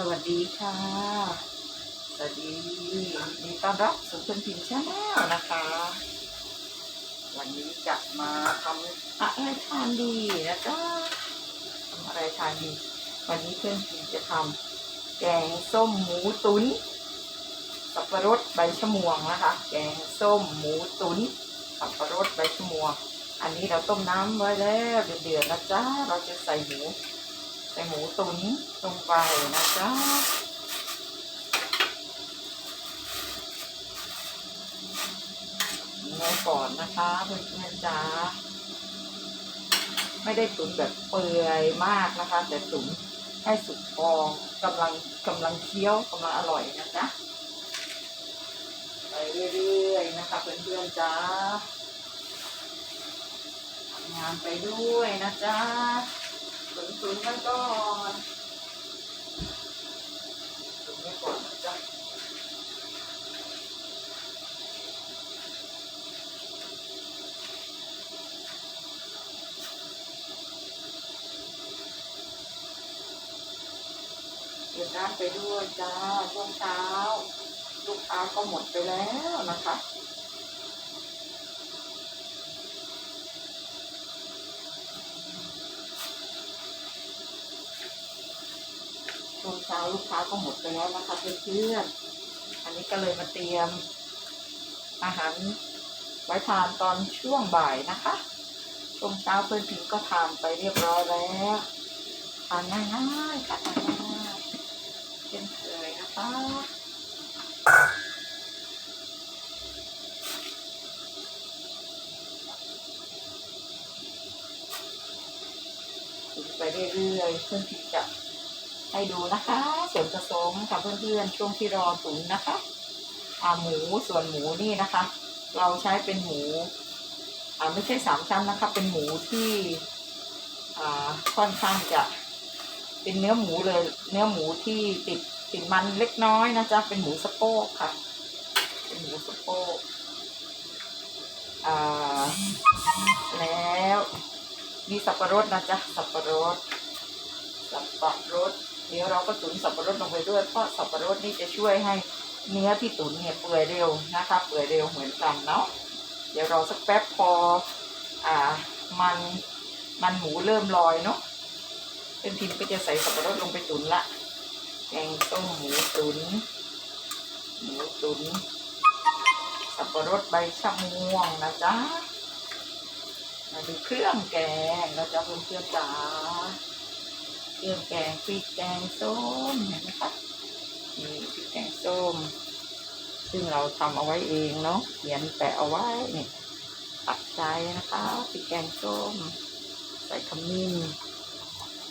สวัสดีค่ะ สวัสดียินดีต้อนรับสู่คุณพิมพ์ชาแนลนะคะ วันนี้จะมาทำอะไรทานดีนะจ๊ะทำอะไรทานดี วันนี้เพื่อนพิมพ์จะทำแกงส้มหมูตุนสับปะรดใบชะมวงนะคะ แกงส้มหมูตุนสับปะรดใบชะมวง อันนี้เราต้มน้ำไว้แล้วเดือดๆนะจ๊ะเราจะใส่หมู ส่หมูตุ๋นลงไปนะจ๊ะเนื้อก่อนนะคะเพื่อนๆจ้าไม่ได้ตุ๋นแบบเปื่อยมากนะคะ แต่ตุ๋นให้สุกพองกำลังกำลังเคี้ยวกำลังอร่อยนะจ๊ะไปเรื่อยๆนะคะเพื่อนๆจ้าทำงานไปด้วยนะจ๊ะ ตุ๋นตุ๋นๆไว้ก่อนตุ๋นไว้ก่อนนะจ๊ะเก็บน้ำไปด้วยจ้าช่วงเช้า ลูกค้าก็หมดไปแล้วนะคะ ลูกค้าก็หมดไปแล้วนะคะเพื่อนๆอันนี้ก็เลยมาเตรียม อาหารไว้ทานตอนช่วงบ่ายนะคะช่วงเช้าเพื่อนพิงก็ทานไปเรียบร้อยแล้วทานง่ายๆค่ะทานง่ายๆเช่นเคยนะคะไปเรื่อยๆเพื่อนพิงจะ ให้ดูนะคะส่วนผสมค่ะเพื่อนๆช่วงที่รอตุ๋นนะคะอ่าหมูส่วนหมูนี่นะคะ เราใช้เป็นหมูอ่าไม่ใช่สามชั้นนะคะ เป็นหมูที่อ่าค่อนข้างจะเป็นเนื้อหมูเลย เนื้อหมูที่ติดติดมันเล็กน้อยนะจ๊ะเป็นหมูสะโพกค่ะ เป็นหมูสะโพกอ่าแล้วมีสับปะรดนะจ๊ะสับปะรดสับปะรด เดี๋ยวเราก็ตุ๋นสับปะรดลงไปด้วย เพราะสับปะรดนี่จะช่วยให้เนื้อที่ตุ๋นเนี่ยเปื่อยเร็วนะคะเปื่อยเร็วเหมือนกันเนาะเดี๋ยวรอสักแป๊บพออ่ามันมันหมูเริ่มลอยเนาะเป็นพิมพ์ก็จะใส่สับปะรดลงไปตุ๋นละแกงต้มหมูตุ๋นหมูตุ๋นสับปะรดใบชะม่วงนะจ๊ะมาดูเครื่องแกงนะจ๊ะเพื่อนๆจ๋า เครื่องแกงพริกแกงส้มเห็นไหมคะนี่พริกแกงส้ม ซึ่งเราทำเอาไว้เองเนาะเขียนแปะเอาไว้นี่ตักใจนะคะพริกแกงส้ม ใส่ขมิ้น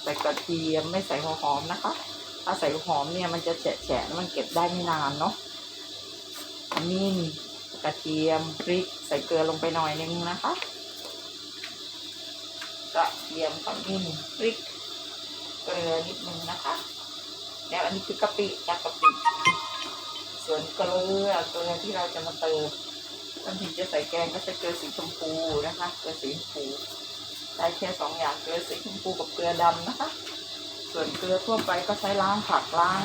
ใส่กระเทียมไม่ใส่หัวหอมนะคะ ถ้าใส่หัวหอมเนี่ยมันจะแฉะแฉะแล้วมันเก็บได้ไม่นานเนาะขมิ้นกระเทียมพริกใส่เกลือลงไปหน่อยนึงนะคะกระเทียมขมิ้นพริก เกลือนิดนึงนะคะ แล้วอันนี้คือกะปิจากกะปิส่วนเกลือเกลือที่เราจะมาเติมบางทีจะใส่แกงก็จะเกลือสีชมพูนะคะเกลือสีชมพูได้แค่สองอย่างเกลือสีชมพูกับเกลือดำนะคะ ส่วนเกลือทั่วไปก็ใช้ล้างผักล้าง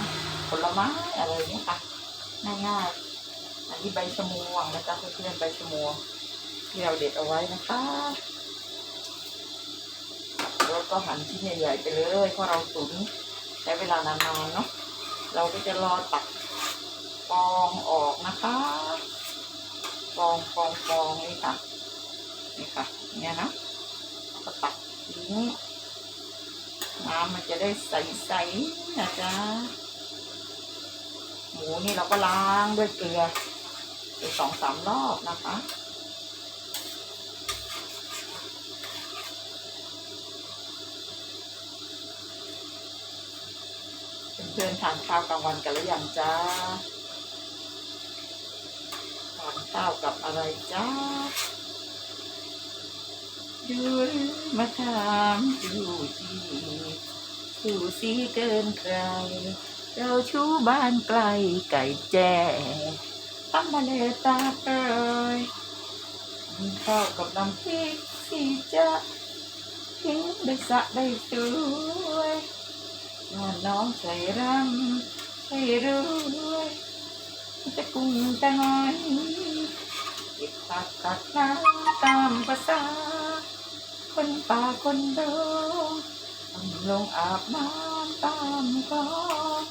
ผลไม้อะไรเงี้ยค่ะง่ายๆอันนี้ใบชะมวงนะจ๊ะเพื่อนๆใบชะมวงที่เราเด็ดเอาไว้นะคะ แล้วก็หั่นชิ้นใหญ่ๆไปเลยเพราะเราตุ๋นใช้เวลานานๆเนาะเราก็จะรอตักฟองออกนะคะฟองฟองฟองนี่ค่ะนี่ค่ะเนี่ยนะก็ตักทิ้งน้ำมันจะได้ใสๆนะจ๊ะหมูนี่เราก็ล้างด้วยเกลือไปสองสามรอบนะคะ เพื่อนทานข้าวกลางวันกันหรือยังจ้าทานข้าวกับอะไรจ้าดูมาถามดูจีสูสีเกินใคร เราชู้บ้านไกลไก่แจ้ทำมาเลตาเอ่ยกินข้าวกับน้ำพริกสีจะทิ้งได้สะได้สวย วลน้องใส่รำใส่รวยจะกุ้งจะหอยเก็บผักกัดน้ำตามภาษา คนป่าคนดงทำลงอาบน้ำตามคลอง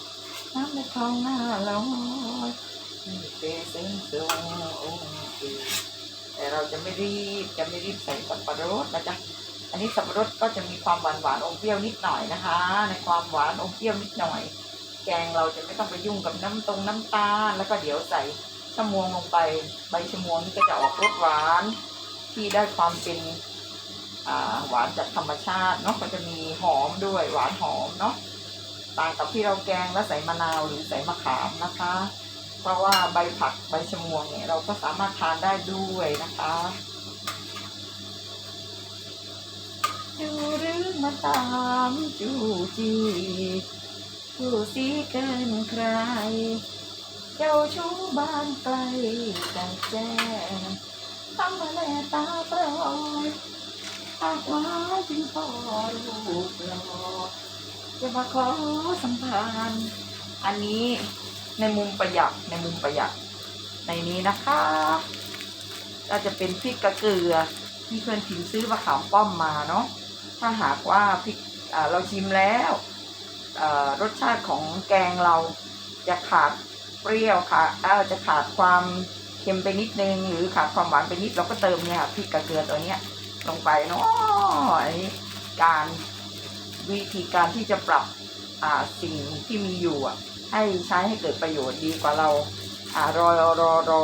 น้ำในคลองหน้าลอยนี่เป็นเส้นทรงองค์แต่เราจะไม่รีบจะไม่รีบใส่สับปะรดนะจ๊ะ อันนี้สับปะรดก็จะมีความหวานหวานอมเปรี้ยวนิดหน่อยนะคะ ในความหวานอมเปรี้ยวนิดหน่อย แกงเราจะไม่ต้องไปยุ่งกับน้ำตรงน้ำตาล แล้วก็เดี๋ยวใส่ชะมวงลงไป ใบชะมวงนี่ก็จะออกรสหวาน ที่ได้ความเป็นอ่าหวานจากธรรมชาติเนาะก็จะมีหอมด้วยหวานหอมเนาะต่างกับที่เราแกงแล้วใส่มะนาวหรือใส่มะขามนะคะ เพราะว่าใบผักใบชะมวงเนี่ยเราก็สามารถทานได้ด้วยนะคะ จูหรือมาตามจูจีจูสีเกินใคร เจ้าชู้บ้านไกลจังแจ้งทำมาแลตาปลอยหากว่าจึงพอรูปหล่อจะมาขอสัมพันธ์อันนี้ในมุมประหยัดในมุมประหยัดในนี้นะคะก็จะเป็นพริกกระเกลือที่เพื่อนพิมพ์ซื้อมะขามป้อมมาเนาะ ถ้าหากว่าพริกเราชิมแล้วรสชาติของแกงเราจะขาดเปรี้ยวค่ะอ่อจะขาดความเค็มไปนิดนึง หรือขาดความหวานไปนิดเราก็เติมเนี่ยค่ะพริกกระเกลือตัวเนี้ยลงไปเนาะอันนี้การวิธีการที่จะปรับสิ่งที่มีอยู่ให้ใช้ให้เกิดประโยชน์ดีกว่าเราอ่ารอรอรอรอ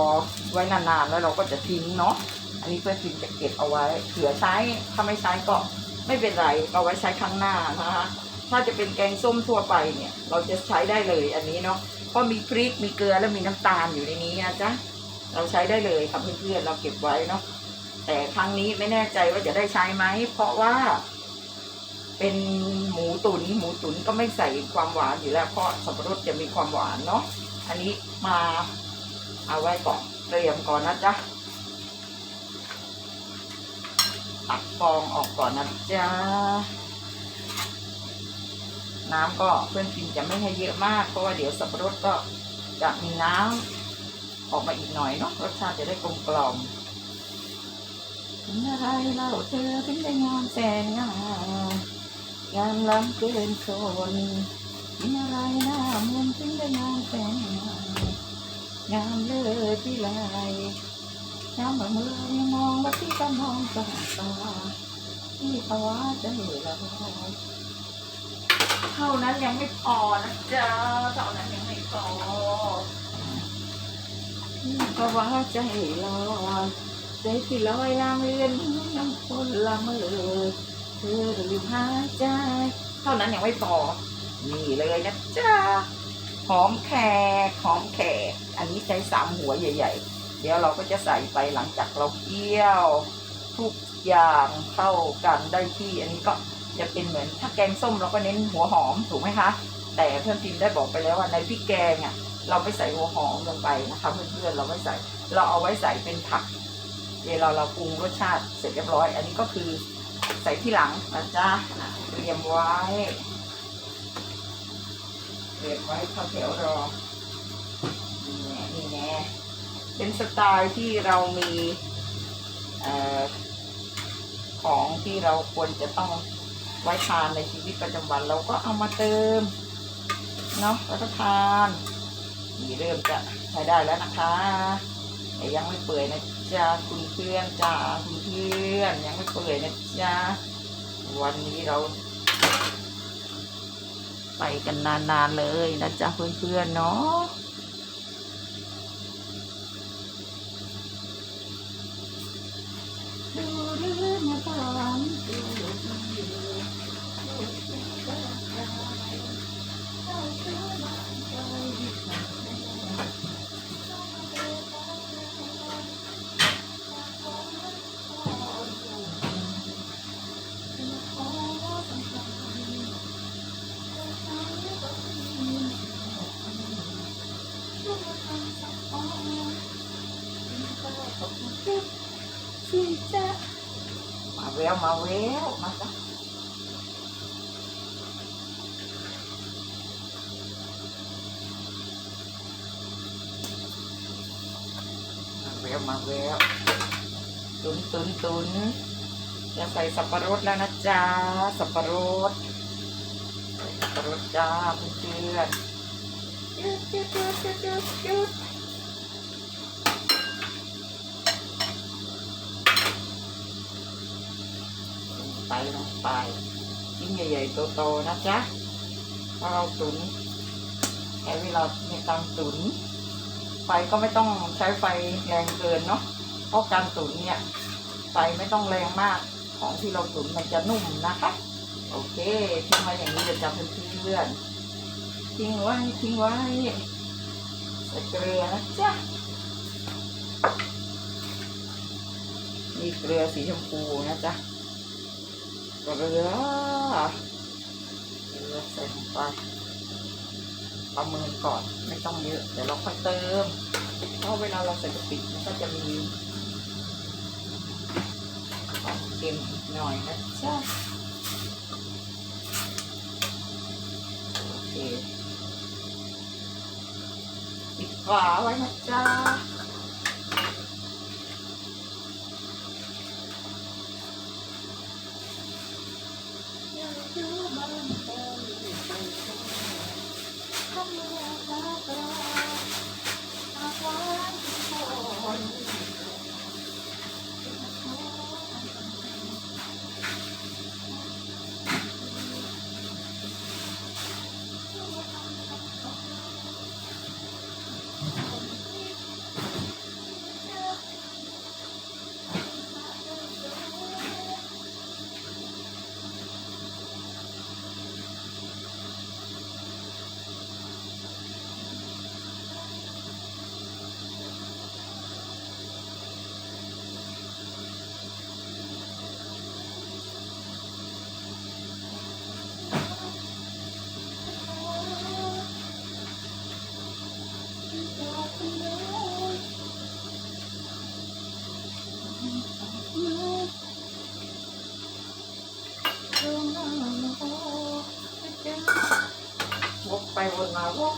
ไว้นานๆแล้วเราก็จะทิ้งเนาะอันนี้เพื่อนพิมจะเก็บเอาไว้เผื่อใช้ถ้าไม่ใช้ก็ ไม่เป็นไรเอาไว้ใช้ครั้งหน้านะคะถ้าจะเป็นแกงส้มทั่วไปเนี่ย เราจะใช้ได้เลยอันนี้เนาะเพราะมีพริกมีเกลือและมีน้ำตาลอยู่ในนี้นะจ๊ะเราใช้ได้เลยค่ะเพื่อนๆเราเก็บไว้เนาะแต่ครั้งนี้ไม่แน่ใจว่าจะได้ใช้ไหมเพราะว่า เป็นหมูตุนหมูตุ๋นก็ไม่ใส่ความหวานอยู่แล้ว เพราะสับปะรดจะมีความหวานเนาะอันนี้มาเอาไว้ก่อนเตรียมก่อนนะจ๊ะ ตักฟองออกก่อนนะจ๊ะ น้ำก็เพื่อนพิมจะไม่ให้เยอะมาก เพราะว่าเดี๋ยวสับปะรดก็จะมีน้ำออกมาอีกหน่อยเนาะรสชาติจะได้กลมกล่อมถึงอะไรเล่าเธอถึงได้งามแสนงามงามล้ำเกินคนถึงอะไรหน้ามนถึงได้งามแสนงามงามเลยที่ไร งามเมื่อเมื่อยังมองว่าที่กำมองสาตาที่ภาวะใจลอยเท่านั้นยังไม่พอนะจ๊ะเท่านั้นยังไม่พอภาวะใจลอยใจที่ลอยลางเรือนน้ำคนละเมอเธอหรือหายใจ เท่านั้นยังไม่พอนี่เลยนะจ๊ะหอมแขกหอมแขก อันนี้ใช้สามหัวใหญ่ ๆ เดี๋ยวเราก็จะใส่ไปหลังจากเราเคี่ยวทุกอย่างเข้ากันได้ที่ อันนี้ก็จะเป็นเหมือนถ้าแกงส้มเราก็เน้นหัวหอมถูกไหมคะ แต่เพื่อนพิมได้บอกไปแล้วว่าในพริกแกงอะเราไม่ใส่หัวหอมลงไปนะคะเพื่อนๆเราไม่ใส่เราเอาไว้ใส่เป็นผักเวลาเราปรุงรสชาติเสร็จเรียบร้อย อันนี้ก็คือใส่ที่หลังนะจ๊ะอะเตรียมไว้เรียบไว้เข้าแถวรอ เป็นสไตล์ที่เรามีอของที่เราควรจะต้องไว้ทานในชีวิตประจำวัน เราก็เอามาเติมเนาะรับประทานนี่เริ่มจะใช้ได้แล้วนะคะ แต่ยังไม่เปื่อยนะจ๊ะคุณเพื่อนจ้าคุณเพื่อนยังไม่เปื่อยนะจ๊ะวันนี้เรา ไปกันนานๆเลยนะจ๊ะเพื่อนๆเนาะา Iya, mawe mawe ya, masa. Mawe ya, mawe. Ya. Tun tun tun. จุดจุดจุดจุดจุดจุดไปลงไปชิ้นใหญ่ๆโตๆนะจ๊ะเพราะเราตุนใช้เวลาในการตุนไฟก็ไม่ต้องใช้ไฟแรงเกินเนาะเพราะการตุ๋นเนี่ยไฟไม่ต้องแรงมากของที่เราตุ๋นมันจะนุ่มนะคะ โอเคทิ้งไว้อย่างนี้จะจำเป็นเพื่อนๆทิ้งไว้ทิ้งไว้ใส่เกลือนะจ๊ะนี่เกลือสีชมพูนะจ๊ะ กลือเกลือใส่ลงไปประเมินก่อนไม่ต้องเยอะเดี๋ยวเราค่อยเติม เพราะเวลาเราใส่กะปิมันก็จะมีความเค็มอีกหน่อยนะจ๊ะโอเคปิดฝาไว้นะจ๊ะ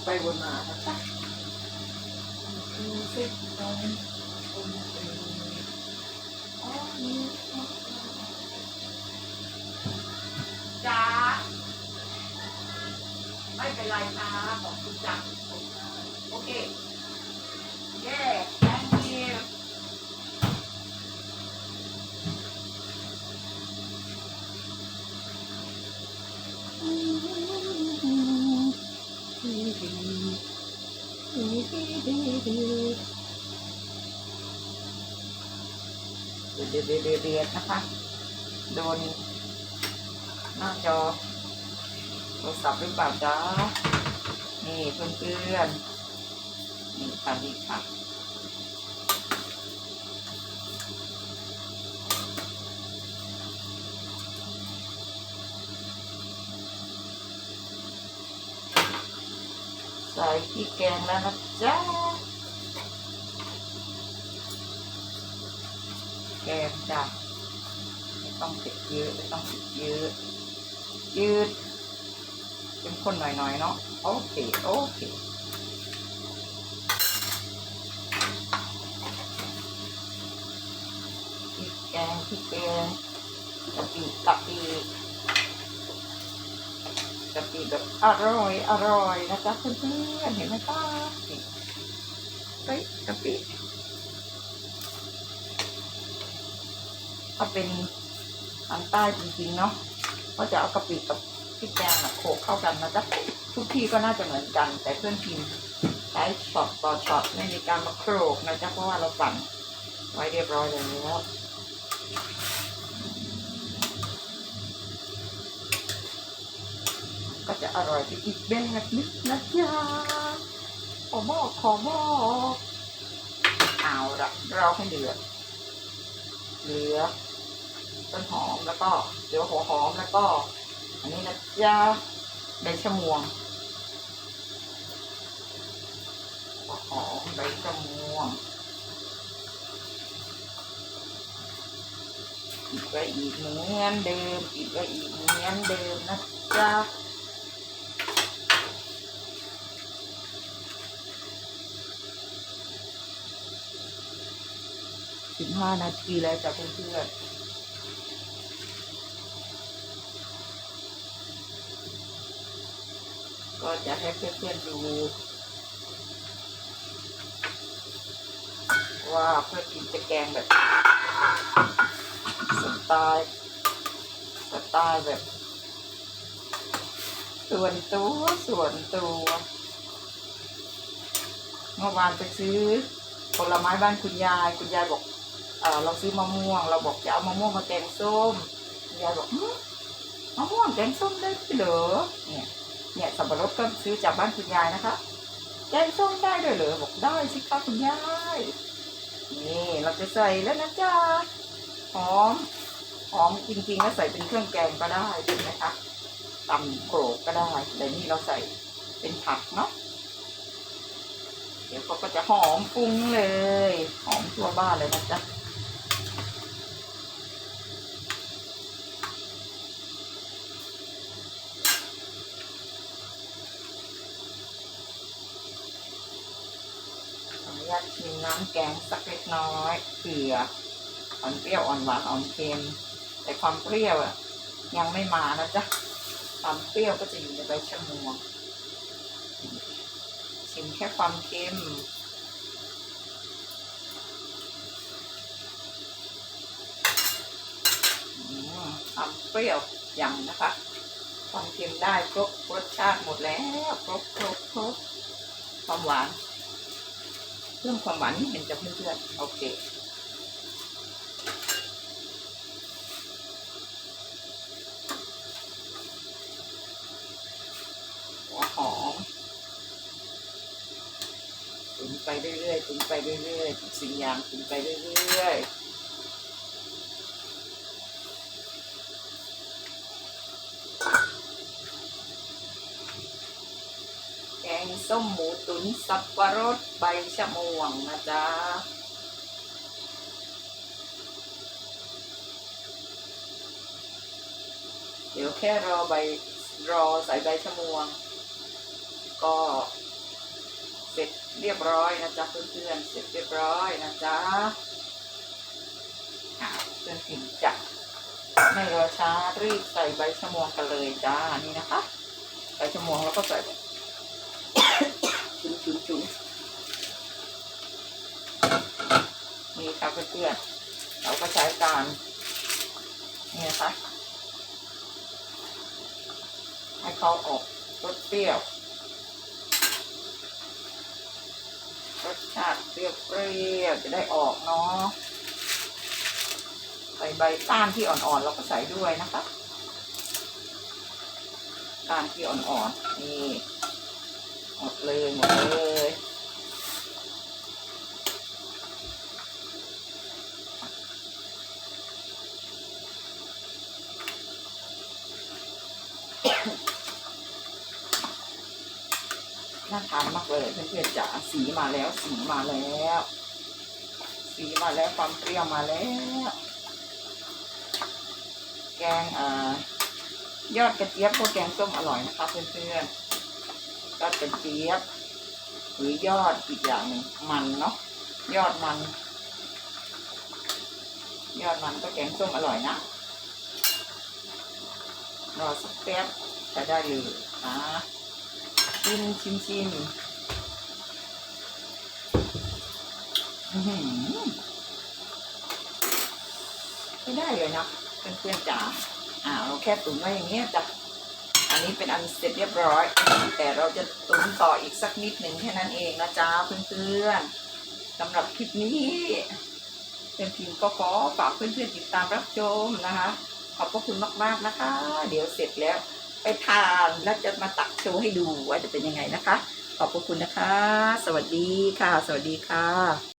ไปวนมานะจ๊ะจ้ ดือดนะคะ โดน หน้าจอโทรศัพท์หรือเปล่าจ๊ะนี่เพื่อนๆนี่ค่ะนี่ค่ะใส่พริกแกงแล้วนะจ๊ะแกงจ้ะ ต้องเผ็ดเยอะไม่ต้องเผ็ดเยอะยืดเป็นคนหน่อยๆเนาะโอเคโอเคพริกแกงพริกแกงกะปิกะปิกะปิแบบอร่อยอร่อยนะจ๊ะเพื่อนๆเห็นไหมป้าเฮ้ยกะปิถ้าเป็น ทางใต้จริงๆเนาะก็จะเอากะปิกับพริกแกงโขลกเข้ากันนะจ๊ะทุกที่ก็น่าจะเหมือนกัน แต่เพื่อนพิมพ์ใช้ช็อตต่อช็อตไม่มีการมาโขลกนะจ๊ะเพราะว่าเราสั่งไว้เรียบร้อยแล้วก็จะอร่อยไปอีกแบบนึงนะจ๊ะขอบอขอบอเอาละเราให้เดือดเหลือ ต้นหอมแล้วก็เหลือหัวหอมแล้วก็ อันนี้นะจ๊ะใบชะมวงหัวหอมใบชะมวงอีกไว้อีกเหมือนเดิมอีกไว้อีกเหมือนเดิมนะจ๊ะสิบห้านาทีแล้วจ้ะเพื่อนๆ ก็จะให้เพื่อนๆดู ว่าเพื่อนกินจะแกงแบบสไตล์สไตล์แบบ ส่วนตัวส่วนตัวเมื่อวานไปซื้อผลไม้บ้านคุณยาย คุณยายบอกเออเราซื้อมะม่วง เราบอกจะเอามะม่วงมาแกงส้มคุณยายบอกมะม่วงแกงส้มได้ด้วยเหรอเนี่ย เนี่ยสับปะรดก็ซื้อจากบ้านคุณยายนะคะแกงส้มได้ด้วยเหรอบอกได้สิคะคุณยายนี่เราจะใส่แล้วนะจ๊ะหอมหอมจริงๆแล้วใส่เป็นเครื่องแกงก็ได้ถูกไหมคะตำโขลกก็ได้แต่นี่เราใส่เป็นผักเนาะเดี๋ยวเขาก็จะหอมฟุ้งเลย หอมทั่วบ้านเลยนะจ๊ะ กเล็กน้อยเผื่ออ่อนเปรี้ยวอ่อนหวานอ่อนเค็ม แต่ความเปรี้ยวอะยังไม่มานะจ๊ะความเปรี้ยวก็จะอยู่ในใบชะมวงชิมแค่ความเค็มอืมความเปรี้ยวยังนะคะ ความเค็มได้ครบรสชาติหมดแล้วครบครบครบความหวาน เรื่องความหวานนี่เห็นจะเพื่อนๆโอเคหัวหอมตุ๋นไปเรื่อยๆตุ๋นไปเรื่อยๆทุกสิ่งอย่างตุ๋นไปเรื่อยๆ ส้มหมูตุ๋นสับปะรดใบชะมวงนะจ๊ะเดี๋ยวแค่รอใบรอใส่ใบชะมวง ก็เสร็จเรียบร้อยนะจ๊ะเพื่อนๆเสร็จเรียบร้อยนะจ๊ะเพื่อนถึงจะไม่รอช้ารีบใส่ใบชะมวงกันเลยจ้านี่นะคะ ใบชะมวงแล้วก็ใส่ จุนจุนจุนนี่ค่ะเพื่อนๆเราก็ใช้การนี่นะคะให้เขาออกรสเปรี้ยวรสชาติเปรี้ยวๆจะได้ออกเนาะใส่ใบต้านที่อ่อนๆเราก็ใส่ด้วยนะคะต้านที่อ่อนๆนี่ หมดเลยหมดเลยน่าทานมากเลยเพื่อนๆจ๋าสีมาแล้วสีมาแล้ว สีมาแล้วความเปรี้ยวมาแล้ว แกงอ่ายอดกระเจี๊ยบพวกแกงส้มอร่อยนะคะเพื่อนๆ ยอดกระเจี๊ยบหรือยอดอีกอย่างหนึ่งมันเนาะยอดมัน ยอดมันก็แกงส้มอร่อยนะรอสักแป๊บจะได้เลยนะชิมชิมชิมไม่ได้เลยนะเพื่อนๆจ๋าอ่าเราแค่ตุ๋นไว้อย่างเงี้ยจ้ะ อันนี้เป็นอันเสร็จเรียบร้อย แต่เราจะตุ๋นต่ออีกสักนิดหนึ่งแค่นั้นเองนะจ๊ะเพื่อนๆสำหรับคลิปนี้เป็นพิมพ์ก็ขอฝากเพื่อนๆติดตามรับชมนะคะ ขอบพระคุณมากๆนะคะ เดี๋ยวเสร็จแล้วไปทานแล้วจะมาตักโชว์ให้ดูว่าจะเป็นยังไงนะคะ ขอบพระคุณนะคะ สวัสดีค่ะ สวัสดีค่ะ